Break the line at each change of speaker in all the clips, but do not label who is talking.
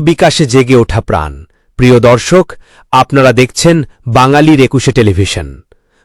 বিকাশে জেগে ওঠা প্রাণ। প্রিয় দর্শক, আপনারা দেখছেন বাঙালির একুশে টেলিভিশন।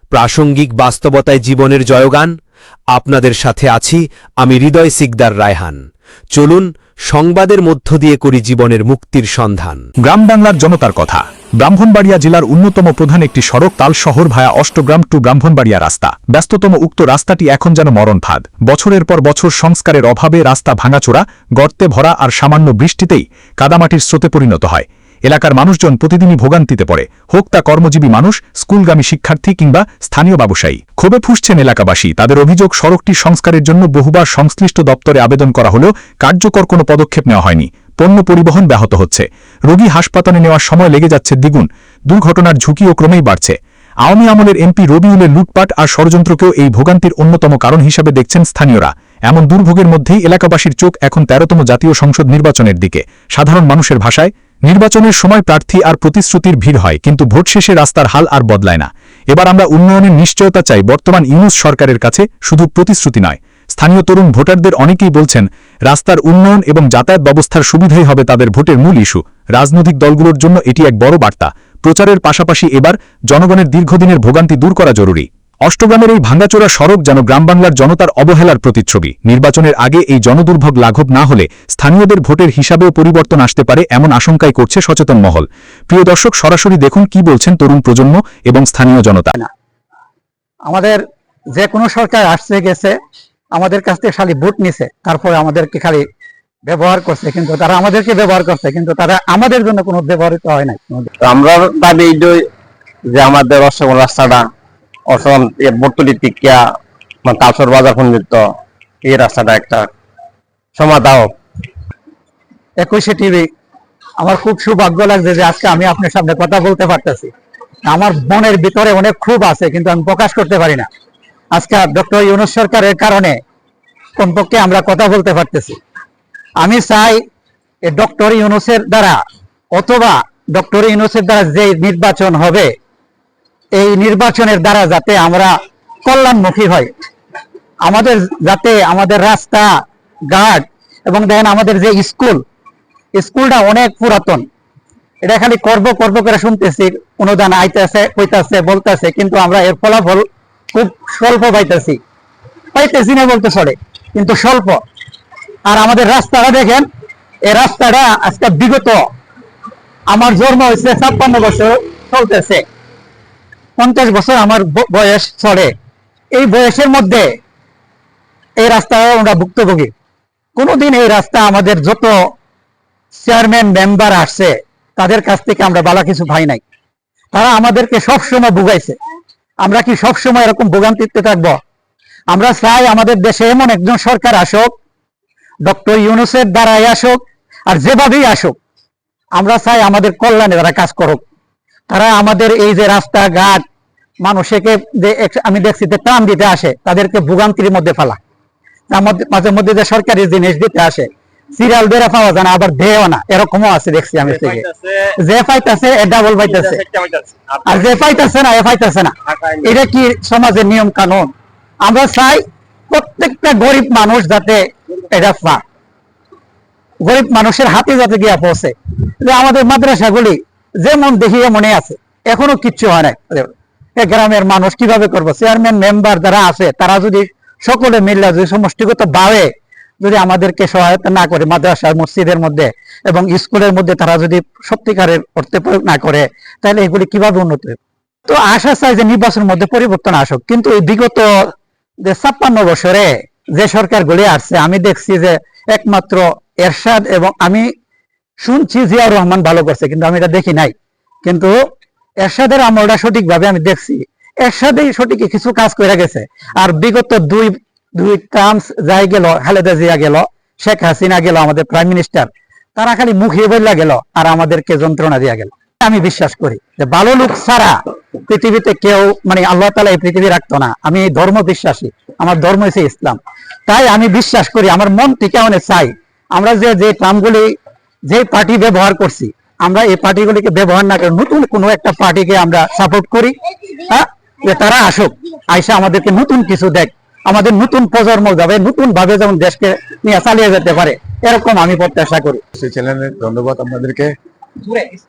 প্রাসঙ্গিক বাস্তবতায় জীবনের জয়গান, আপনাদের সাথে আছি আমি হৃদয় সিকদার রায়হান। চলুন সংবাদের মধ্য দিয়ে করি জীবনের মুক্তির সন্ধান।
গ্রাম বাংলার জনতার কথা। ব্রাহ্মণবাড়িয়া জেলার অন্যতম প্রধান একটি সড়ক তাল শহর ভায়া অষ্টগ্রাম টু ব্রাহ্মণবাড়িয়া রাস্তা। ব্যস্ততম উক্ত রাস্তাটি এখন যেন মরণ ফাঁদ বছরের পর বছর সংস্কারের অভাবে রাস্তা ভাঙাচোরা, গর্তে ভরা আর সামান্য বৃষ্টিতেই কাদামাটির স্রোতে পরিণত হয়। এলাকার মানুষজন প্রতিদিনই ভোগান্তিতে পড়ে। হোক তা কর্মজীবী মানুষ, স্কুলগামী শিক্ষার্থী কিংবা স্থানীয় ব্যবসায়ী। ক্ষোভে ফুসছেন এলাকাবাসী। তাদের অভিযোগ, সড়কটি সংস্কারের জন্য বহুবার সংশ্লিষ্ট দপ্তরে আবেদন করা হলেও কার্যকর কোনো পদক্ষেপ নেওয়া হয়নি। পণ্য পরিবহন ব্যাহত হচ্ছে। রোগী হাসপাতালে নেওয়ার সময় লেগে যাচ্ছে দ্বিগুণ। দুর্ঘটনার ঝুঁকিও ক্রমেই বাড়ছে। আওয়ামী আমলের এমপি রবিউলের লুটপাট আর ষড়যন্ত্রকেও এই ভোগান্তির অন্যতম কারণ হিসাবে দেখছেন স্থানীয়রা। এমন দুর্ভোগের মধ্যেই এলাকাবাসীর চোখ এখন তেরোতম জাতীয় সংসদ নির্বাচনের দিকে। সাধারণ মানুষের ভাষায় নির্বাচনের সময় প্রার্থী আর প্রতিশ্রুতির ভিড় হয়, কিন্তু ভোট শেষে রাস্তার হাল আর বদলায় না। এবার আমরা উন্নয়নের নিশ্চয়তা চাই, বর্তমান ইউনুস সরকারের কাছে শুধু প্রতিশ্রুতি নয়। স্থানীয় তরুণ ভোটারদের অনেকেই বলছেন, রাস্তার উন্নয়ন এবং যাতায়াত ব্যবস্থার সুবিধাই হবে তাদের ভোটের মূল ইস্যু। রাজনৈতিক দলগুলোর জন্য এটি এক বড় বার্তা। প্রচারের পাশাপাশি এবার জনগণের দীর্ঘদিনের ভোগান্তি দূর করা জরুরি। অষ্টগ্রামের এই ভাঙ্গাচোরা সড়ক যেন গ্রাম বাংলার জনতার অবহেলার প্রতিচ্ছবি। নির্বাচনের আগে এই জনদুর্ভোগ লাঘব না হলে স্থানীয়দের ভোটের হিসাবেও পরিবর্তন আসতে পারে এমন আশঙ্কাই করছে সচেতন মহল। প্রিয় দর্শক সরাসরি দেখুন কি বলছেন তরুণ প্রজন্ম এবং স্থানীয় জনতা।
আমাদের যে কোনো সরকার আসছে গেছে আমাদের কাছ থেকে খালি ভোট নিছে তারপরে আমাদেরকে খালি ব্যবহার করছে কিন্তু তারা আমাদেরকে ব্যবহার করছে কিন্তু তারা আমাদের জন্য কোনো ব্যবহৃত হয় নাই।
আমরা দাবি যে আমাদের অষ্টম রাস্তাটা অষ্টম বর্তলি টিকিয়া মানে তালসর বাজার পর্যন্ত এই রাস্তাটা একটা সমাধান হোক
একুশে টিভি, আমার খুব সৌভাগ্য লাগছে যে আজকে আমি আপনার সামনে কথা বলতে পারতেছি। আমার মনের ভিতরে অনেক ক্ষোভ আছে, কিন্তু আমি প্রকাশ করতে পারি না। আজকে ডক্টর ইউনুস সরকারের কারণে কমপক্ষে আমরা কথা বলতে পারতেছি। আমি চাই ডক্টর ইউনুসের দ্বারা অথবা ডক্টর ইউনুসের দ্বারা যে নির্বাচন হবে এই নির্বাচনের দ্বারা যাতে আমরা কল্যাণমুখী হয় আমাদের যাতে আমাদের রাস্তা, ঘাট এবং দেখেন আমাদের যে স্কুল, স্কুলটা অনেক পুরাতন। এটা খালি করব করব করে শুনতেছি, অনুদান আইতেছে কইতাছে বলতেছে, কিন্তু আমরা এর ফলাফল খুব স্বল্প পাইতেছি। পাইতেছি না বলতে চলে, কিন্তু স্বল্প। আর আমাদের রাস্তাটা দেখেন, এই রাস্তাটা আজকে বিগত, আমার জন্ম হয়েছে ছাপ্পান্ন বছর চলতেছে। পঞ্চাশ বছর আমার বয়স চলে। এই বয়সের মধ্যে এই রাস্তায় আমরা ভুক্তভোগী। কোনোদিন এই রাস্তা আমাদের যত চেয়ারম্যান, মেম্বার আসছে, তাদের কাছ থেকে আমরা বালা কিছু পাই নাই। তারা আমাদেরকে সবসময় ভুগাইছে। আমরা কি সবসময় এরকম ভোগান্তিতে থাকব? আমরা চাই আমাদের দেশে এমন একজন সরকার আসুক, ডক্টর ইউনুসের দ্বারাই আসুক, আর যেভাবেই আসুক, আমরা চাই আমাদের কল্যাণে তারা কাজ করুক। তারা আমাদের এই যে রাস্তাঘাট মানুষকে যে আমি দেখছি যে ত্রাণ দিতে আসে তাদেরকে ভোগান্তির মধ্যে ফেলা। মাঝে মধ্যে যে সরকারি জিনিস দিতে আসে সিরিয়াল বেড়া পাওয়া যায় না আবার দেও না। এরকমও আছে দেখছি আমি থেকে যে পাইতেছে এ ডাবল পাইতেছে। আর যে পাইতেছে না এ পাইতেছে না। এটা কি সমাজের নিয়ম কানুন আমরা চাই প্রত্যেকটা গরিব মানুষ যাতে এটা পায়। গরিব মানুষের হাতে যাতে গিয়া পৌঁছে। যে আমাদের মাদ্রাসাগুলি যেমন দেখিয়ে মনে আছে। এখনও কিচ্ছু হয় নাই। এ গ্রামের মানুষ কীভাবে করব? চেয়ারম্যান মেম্বার যারা আছে তারা যদি সকলে মিললে যদি সমষ্টিগত ভাবে যদি আমাদেরকে সহায়তা না করে মাদ্রাসা মসজিদের মধ্যে এবং স্কুলের মধ্যে তারা যদি সত্যিকারের অর্থে প্রয়োগ না করে তাহলে এগুলি কীভাবে উন্নত হবে? তো আশা চাই যে নির্বাচনের মধ্যে পরিবর্তন আসুক। কিন্তু এই বিগত যে ছাপ্পান্ন বছরে যে সরকার গুলি আসছে আমি দেখছি যে একমাত্র এরশাদ এবং আমি শুনছি জিয়াউর রহমান ভালো করছে, কিন্তু আমি এটা দেখি নাই। কিন্তু এরশাদের আমলটা সঠিকভাবে আমি দেখছি। এরশাদেই সঠিক কিছু কাজ করে গেছে। আর বিগত দুই দুই টার্মস যাই গেল, খালেদা জিয়া গেল, শেখ হাসিনা গেল, আমাদের প্রাইম মিনিস্টার, তারা খালি মুখে বললা গেল আর আমাদেরকে যন্ত্রণা দিয়া গেল। আমি বিশ্বাস করি যে ভালো লোক ছাড়া পৃথিবীতে কেউ মানে আল্লাহ তালা এই পৃথিবী রাখতো না। আমি ধর্ম বিশ্বাসী, আমার ধর্ম হচ্ছে ইসলাম। তাই আমি বিশ্বাস করি, আমার মন থেকে অনেক চাই। আমরা যে যে টার্মগুলি যে পার্টি ব্যবহার করছি আমরা এই পার্টিগুলিকে ব্যবহার না করে নতুন কোনো একটা পার্টিকে আমরা সাপোর্ট করি। হ্যাঁ? যে তারা আসুক আইসা আমাদেরকে নতুন কিছু দেখ। আমাদের নতুন প্রজন্ম যাবে নতুন ভাবে যেমন দেশকে নিয়ে চালিয়ে যেতে পারে এরকম আমি প্রত্যাশা করি।
সেই চ্যানেলে ধন্যবাদ আপনাদেরকে।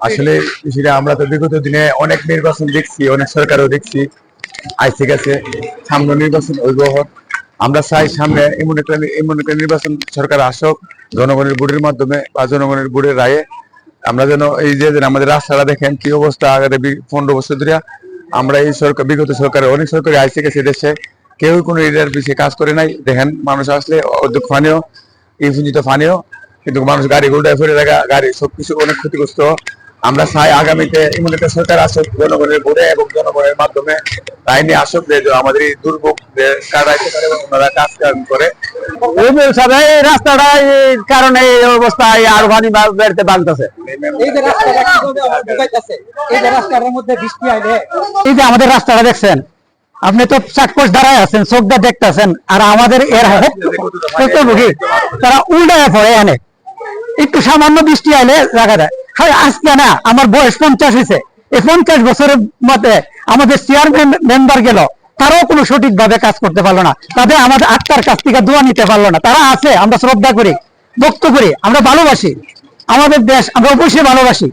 আসলে সেটা আমরা তো বিগত দিনে অনেক নির্বাচন দেখছি অনেক সরকারও দেখছি। আইসি গেছে সামনে নির্বাচন হোক আমরা চাই সামনে এমন একটা এমন একটা নির্বাচন সরকার আসুক, জনগণের বুড়ির মাধ্যমে বা জনগণের বুড়ির রায়ে। আমরা যেন এই যে আমাদের রাস্তাটা দেখেন কি অবস্থা আগামী বি- পনেরো বছর ধরে আমরা এই সরকার বিগত সরকারের অনেক সরকারি আইসি গেছে দেশে। কেউ কোনো এরিয়ার পিছিয়ে কাজ করে নাই। দেখেন, মানুষ আসলে অর্ধেক ফানিও ইঞ্জিনিত ফানিও কিন্তু মানুষ গাড়ি গোল্ডায় ফেলে রাখা, গাড়ি সবকিছু অনেক ক্ষতিগ্রস্ত। আমরা চাই আগামীতে এমন একটা সরকার আসুক জনগণের ভোটে এবং জনগণের মাধ্যমে আইনি আসুক যে আমাদের এই দুর্ভোগ কাটাইতে পারে এবং ওনারা কাজ কাম করে।
এই রাস্তাটা এই কারণে এই অবস্থায় আর পানি বেড়তে বাঁধতেছে। এই যে রাস্তাটা কীভাবে আমার ঢুকাইতেছে, এই যে রাস্তাটার মধ্যে বৃষ্টি আইলে এই যে আমাদের রাস্তাটা দেখছেন আপনি তো চাকপোষ দাঁড়ায় আছেন চোখটা দেখতেছেন আর আমাদের এর ভুক্তভোগী তারা উল্টায় পড়ে এনে। একটু সামান্য বৃষ্টি আইলে জায়গা দেয়। আজকে না আমার বয়স পঞ্চাশ হয়েছে। এই পঞ্চাশ বছরের মধ্যে আমাদের চেয়ারম্যান মেম্বার গেল। তারাও কোনো সঠিক ভাবে কাজ করতে পারল না। তাদের আমাদের আত্মার কাছ থেকে দোয়া নিতে পারল না। তারা আছে, আমরা শ্রদ্ধা করি, ভক্ত করি, আমরা ভালোবাসি। আমাদের দেশ, আমরা অবশ্যই ভালোবাসি।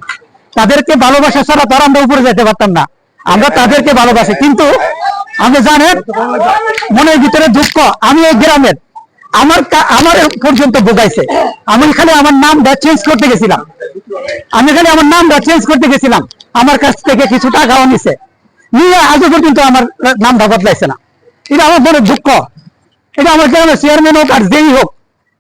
তাদেরকে ভালোবাসা ছাড়া তারা আমরা উপরে যেতে পারতাম না। আমরা তাদেরকে ভালোবাসি। কিন্তু, আপনি জানেন, মনের ভিতরে দুঃখ আমি এই গ্রামের। আমার আমার পর্যন্ত বোঝাইছে। আমি আমার চেঞ্জ করতে গেছিলাম। আমি আমার চেঞ্জ করতে গেছিলাম। আমার কাছ থেকে কিছু টাকাও নিছে। নিয়ে আজও পর্যন্ত আমার না। এটা আমার বড় দুঃখ। এটা আমার চেয়ারম্যান হোক আর যেই হোক,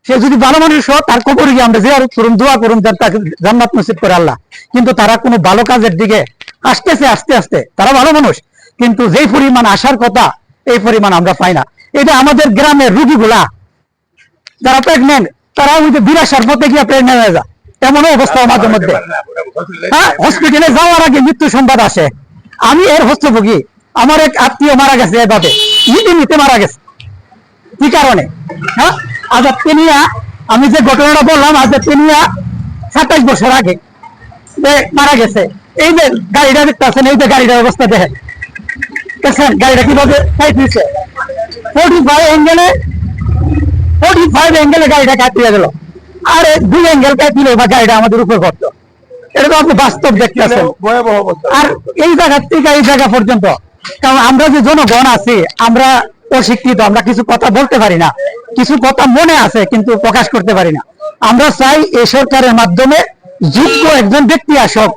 সে যদি ভালো মানুষ হোক, তার গিয়ে আমরা করুন দোয়া করুন তাকে জান্নাত নসিব করে আল্লাহ। কিন্তু তারা কোনো ভালো কাজের দিকে আসতেছে, আস্তে আস্তে। তারা ভালো মানুষ। কিন্তু যেই পরিমাণ আসার কথা, এই পরিমাণ আমরা পাই না। এটা আমাদের গ্রামের রুগীগুলা যারা প্রেগনেন্ট তারা ওই যে বিরাসার পথে গিয়ে প্রেগনেন্ট হয়ে যায়। এমনও অবস্থা মাঝে মধ্যে। হ্যাঁ হসপিটালে যাওয়ার আগে মৃত্যু সংবাদ আসে। আমি এর হস্তভোগী। আমার এক আত্মীয় মারা গেছে এভাবে নিতে নিতে মারা গেছে। কি কারণে? হ্যাঁ আজাদ পেনিয়া আমি যে ঘটনাটা বললাম আজাদ পেনিয়া সাতাইশ বছর আগে যে মারা গেছে। এই যে গাড়িটা দেখতেছেন এই যে গাড়িটার অবস্থা দেখেন। দেখছেন গাড়িটা কীভাবে সাইড দিচ্ছে ফোর্টি ফাইভ অ্যাঙ্গেলে ফোর্টি ফাইভ অ্যাঙ্গেলে গাড়িটা কাটিয়ে গেল আর দুই অ্যাঙ্গেল বা গাড়িটা আমাদের উপর করতো। এটা তো আপনি বাস্তব দেখতেছেন আর এই জায়গা থেকে এই জায়গা পর্যন্ত কারণ আমরা যে জনগণ আছি আমরা অশিক্ষিত আমরা কিছু কথা বলতে পারি না। কিছু কথা মনে আছে কিন্তু প্রকাশ করতে পারি না। আমরা চাই এই সরকারের মাধ্যমে যোগ্য একজন ব্যক্তি আসক।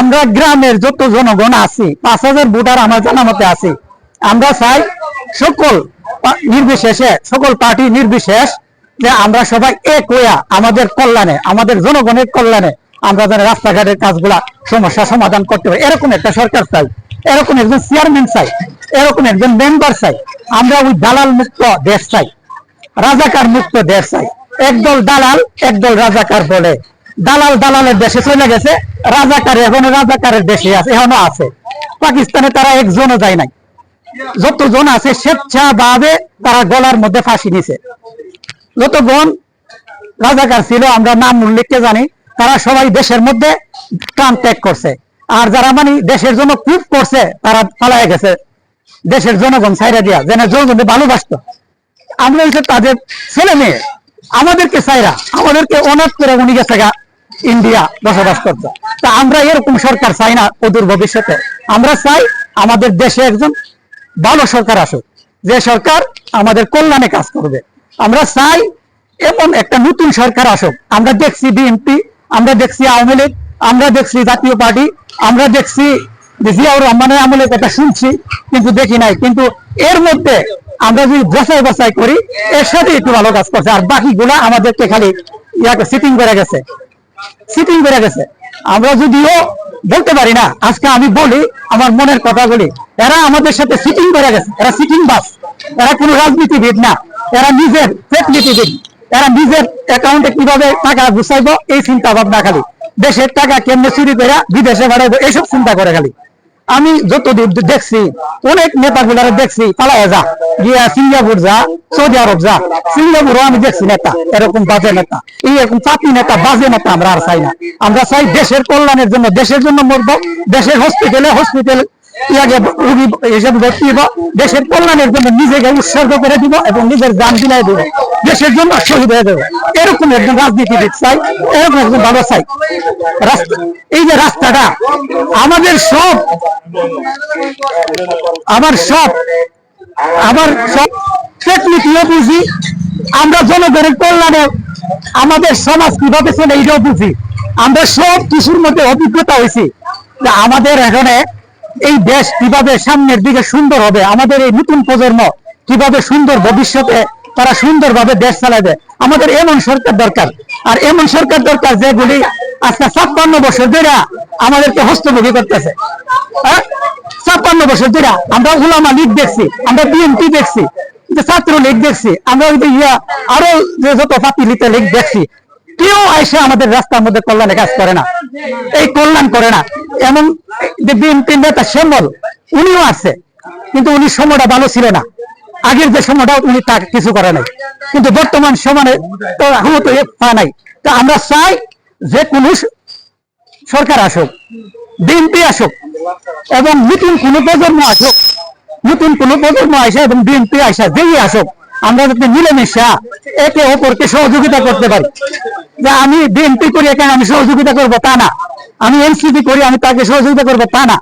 আমরা গ্রামের যত জনগণ আছি পাঁচ হাজার ভোটার আমার জানা মতে আছি আমরা চাই সকল নির্বিশেষে, সকল পার্টি নির্বিশেষ যে আমরা সবাই এক হইয়া আমাদের কল্যাণে, আমাদের জনগণের কল্যাণে আমরা যেন রাস্তাঘাটের কাজগুলা সমস্যা সমাধান করতে পারি। এরকম একটা সরকার চাই, এরকম একজন চেয়ারম্যান চাই, এরকম একজন মেম্বার চাই, আমরা ওই দালাল মুক্ত দেশ চাই, রাজাকার মুক্ত দেশ চাই। একদল দালাল, একদল রাজাকার বলে। দালাল দালালের দেশে চলে গেছে, রাজাকার এখন রাজাকারের দেশে আছে, এখনও আছে। পাকিস্তানে তারা একজনও যায় নাই। যতজন আছে স্বেচ্ছাভাবে তারা গলার মধ্যে ফাঁসি নিছে যতজন রাজাকার ছিল, আমরা নাম উল্লেখকে জানি, তারা সবাই দেশের মধ্যে প্রাণ ত্যাগ করছে। আর যারা মানে দেশের জন্য খুব করছে, তারা পালায় গেছে। দেশের জনগণ ছাইরা দিয়া, যেন জনগণকে ভালোবাসতো। আমরা হচ্ছে তাদের ছেলে মেয়ে। আমাদেরকে চাইরা আমাদেরকে অনাথ করে উনি গেছে গা ইন্ডিয়া বসবাস করতো। তা আমরা এরকম সরকার চাই না অদূর ভবিষ্যতে। আমরা চাই আমাদের দেশে একজন ভালো সরকার আসুক। যে সরকার আমাদের কল্যাণে কাজ করবে। আমরা চাই এমন একটা নতুন সরকার আসুক। আমরা দেখছি বিএনপি, আমরা দেখছি আওয়ামী লীগ, আমরা দেখছি জাতীয় পার্টি, আমরা দেখছি জিয়াউর রহমানের আমলের কথা শুনছি, কিন্তু দেখি নাই। কিন্তু এর মধ্যে আমরা যদি বসাই বসাই করি, এর সাথে একটু ভালো কাজ করছে। আর বাকিগুলা আমাদেরকে খালি ইয়াকে সিটিং করে গেছে। সিটিং করে গেছে। আমরা যদিও বলতে পারি না। আজকে আমি বলি, আমার মনের কথা বলি এরা আমাদের সাথে সিটিং করে গেছে। এরা সিটিং বাস। এরা কোনো রাজনীতিবিদ না। এরা নিজের ফেসলিটিবিদ এরা নিজের অ্যাকাউন্টে কীভাবে টাকা গুছাইবো, এই চিন্তা ভাবনা খালি। দেশের টাকা কেমনে চুরি করে বিদেশে বাড়াইবো, এইসব চিন্তা করে খালি। আমি যতদূর দেখছি, অনেক নেতা নেতাগুলারে দেখছি, পালায় যা, গিয়া সিঙ্গাপুর যা, সৌদি আরব যা। সিঙ্গাপুরও আমি দেখছি নেতা, এরকম বাজে নেতা। এই এরকম চাপি নেতা, বাজে নেতা আমরা আর চাই না। আমরা চাই দেশের কল্যাণের জন্য, দেশের জন্য মরবো, দেশের হসপিটালে হসপিটাল রোগী হিসেবে দেশের কল্যাণের জন্য নিজেকে উৎসর্গ করে দিব এবং নিজের দেবো। দেশের জন্য শহীদ হয়ে দেবো এরকম একজন রাজনীতিবিদ চাই, এরকম একজন ভালো চাই। এই যে রাস্তাটা, আমাদের সব আমার সব আমার সব টেকনিকও বুঝি আমরা জনগণের কল্যাণে আমাদের সমাজ কীভাবে চলে এটাও বুঝি। আমরা সব কিছুর মধ্যে অভিজ্ঞতা হয়েছি। আমাদের এখানে এই দেশ কীভাবে সামনের দিকে সুন্দর হবে? আমাদের এই নতুন প্রজন্ম কীভাবে সুন্দর ভবিষ্যতে তারা সুন্দরভাবে দেশ চালাবে? আমাদের এমন সরকার দরকার। আর এমন সরকার দরকার যেগুলি আজকে ছাপ্পান্ন বছর ধরে আমাদেরকে হস্তমুখী করতেছে। হ্যাঁ? ছাপ্পান্ন বছর ধরে আমরা উলামা লীগ দেখছি, আমরা বিএনপি দেখছি ছাত্র লীগ দেখছি, আমরা ওই যে ইয়া আরও যে যত লিতে লীগ দেখছি কেউ এসে আমাদের রাস্তার মধ্যে কল্যাণে কাজ করে না। এই কল্যাণ করে না। এমন যে বিএনপি নেতা শ্যামল, উনিও আছে, কিন্তু উনি সময়টা ভালো ছিল না। আগের যে সময়টা উনি তা কিছু করে নাই। কিন্তু বর্তমান সময়ে তো এখনও তো পা নাই। তো আমরা চাই যে কোনো সরকার আসুক, বিএনপি আসুক, এবং নতুন কোন প্রজন্ম আসুক, নতুন কোন প্রজন্ম আসে এবং বিএনপি আসা, যেই আসুক আমরা যাতে মিলেমিশা একে অপরকে সহযোগিতা করতে পারি। যে আমি বিএনপি করি এখানে আমি সহযোগিতা করব তা না। আমি এনসিপি করি, আমি তাকে সহযোগিতা করব তা না।